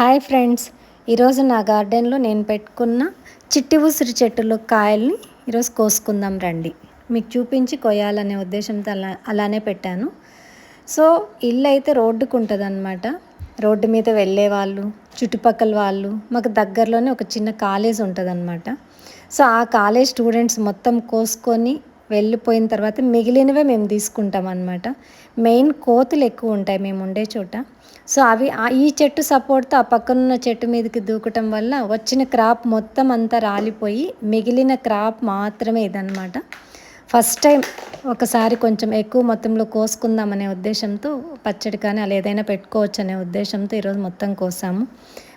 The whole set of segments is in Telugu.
Hi friends. ఈరోజు నా గార్డెన్లో నేను పెట్టుకున్న చిట్టి ఉసిరి చెట్టులో కాయల్ని ఈరోజు కోసుకుందాం రండి. మీకు చూపించి కొయ్యాలనే ఉద్దేశంతో అలా అలానే పెట్టాను. సో ఇల్లు అయితే రోడ్డుకు ఉంటుంది అనమాట రోడ్డు మీద వెళ్ళే వాళ్ళు చుట్టుపక్కల వాళ్ళు మాకు దగ్గరలోనే ఒక చిన్న కాలేజ్ ఉంటుంది అనమాట సో ఆ కాలేజ్ స్టూడెంట్స్ మొత్తం కోసుకొని వెళ్ళిపోయిన తర్వాత మిగిలినవే మేము తీసుకుంటాం అనమాట మెయిన్ కోతులు ఎక్కువ ఉంటాయి మేము ఉండే చోట. సో అవి ఈ చెట్టు సపోర్ట్తో ఆ పక్కనున్న చెట్టు మీదకి దూకటం వల్ల వచ్చిన క్రాప్ మొత్తం అంతా రాలిపోయి మిగిలిన క్రాప్ మాత్రమే ఇదనమాట ఫస్ట్ టైం ఒకసారి కొంచెం ఎక్కువ మొత్తంలో కోసుకుందామనే ఉద్దేశంతో పచ్చడి కానీ అలా ఏదైనా పెట్టుకోవచ్చు అనే ఉద్దేశంతో ఈరోజు మొత్తం కోసాము.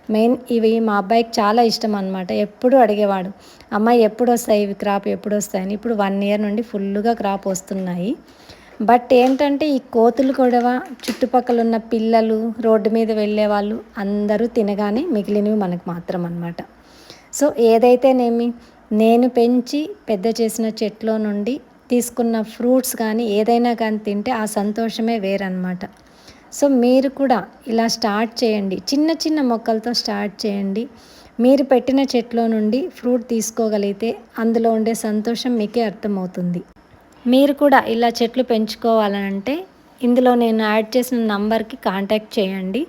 మెయిన్ ఇవి మా అబ్బాయికి చాలా ఇష్టం అనమాట ఎప్పుడు అడిగేవాడు అమ్మాయి ఎప్పుడు వస్తాయి ఇవి క్రాప్ ఎప్పుడు వస్తాయని ఇప్పుడు వన్ ఇయర్ నుండి ఫుల్గా క్రాప్ వస్తున్నాయి. బట్ ఏంటంటే ఈ కోతులు కూడా చుట్టుపక్కల ఉన్న పిల్లలు రోడ్డు మీద వెళ్ళే వాళ్ళు అందరూ తినగానే మిగిలినవి మనకు మాత్రం అనమాట సో ఏదైతేనేమి నేను పెంచి పెద్ద చేసిన చెట్లో నుండి తీసుకున్న ఫ్రూట్స్ కానీ ఏదైనా కానీ తింటే ఆ సంతోషమే వేరనమాట సో మీరు కూడా ఇలా స్టార్ట్ చేయండి. చిన్న చిన్న మొక్కలతో స్టార్ట్ చేయండి. మీరు పెట్టిన చెట్లో నుండి ఫ్రూట్ తీసుకోగలిగితే అందులో ఉండే సంతోషం మీకే అర్థమవుతుంది. మీరు కూడా ఇలా చెట్లు పెంచుకోవాలంటే ఇందులో నేను యాడ్ చేసిన నంబర్కి కాంటాక్ట్ చేయండి.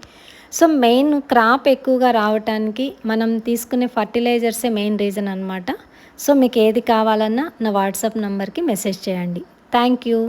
సో మెయిన్ క్రాప్ ఎక్కువగా రావటానికి మనం తీసుకునే ఫర్టిలైజర్సే మెయిన్ రీజన్ అనమాట సో మీకు ఏది కావాలన్నా నా వాట్సాప్ నంబర్కి మెసేజ్ చేయండి. Thank you